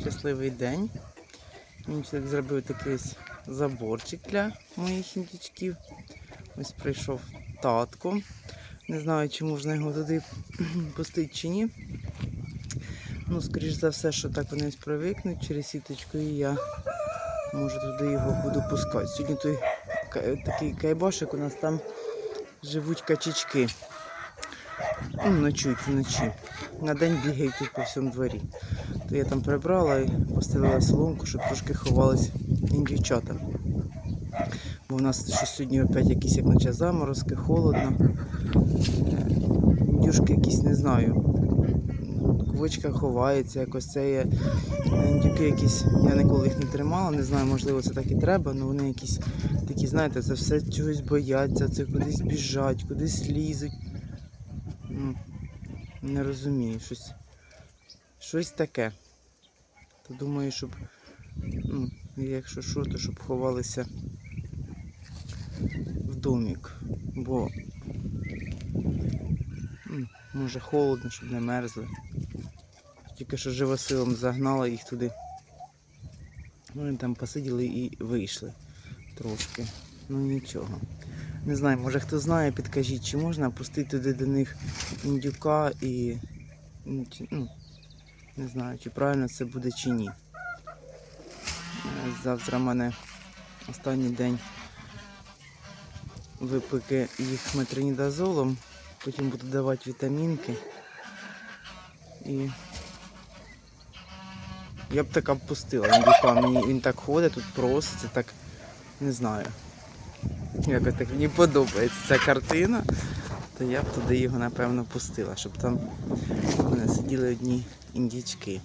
щасливий день. Він зробив такий заборчик для моїх індичків. Ось прийшов татко. Не знаю, чи можна його туди пустити чи ні. Ну, скоріш за все, що так вони привикнуть через сіточку, і я може туди його буду пускати. Сьогодні той такий кайбашик, у нас там живуть качечки. Ну, ночують вночі. На день бігають тут по всьому дворі. То я там прибрала і постелила соломку, щоб трошки ховались індівчата. Бо в нас щось сьогодні опять якісь як наче заморозки, холодно. Е, Індюшки якісь не знаю. Квочка ховається, якось це є. е, Індюки якісь, я ніколи їх не тримала, не знаю, можливо, це так і треба, але вони якісь такі, знаєте, за все чогось бояться, це кудись біжать, кудись лізуть. Ну, не розумію, щось, щось таке. То думаю, щоб, ну, якщо що, то щоб ховалися в домик. Бо м, може холодно, щоб не мерзли. Тільки що живосилом загнала їх туди. Ну, Вони там посиділи і вийшли трошки. Ну нічого. Не знаю, може хто знає, підкажіть, чи можна пустити туди до них індюка і. ну, Ну, не знаю, чи правильно це буде чи ні. Завтра в мене останній день випики їх метронідазолом, потім буду давати вітамінки. І я б така пустила індюка. Мені він так ходить, тут проситься, так не знаю. Якось так мені подобається ця картина, то я б туди його напевно пустила, щоб там сиділи одні індічки.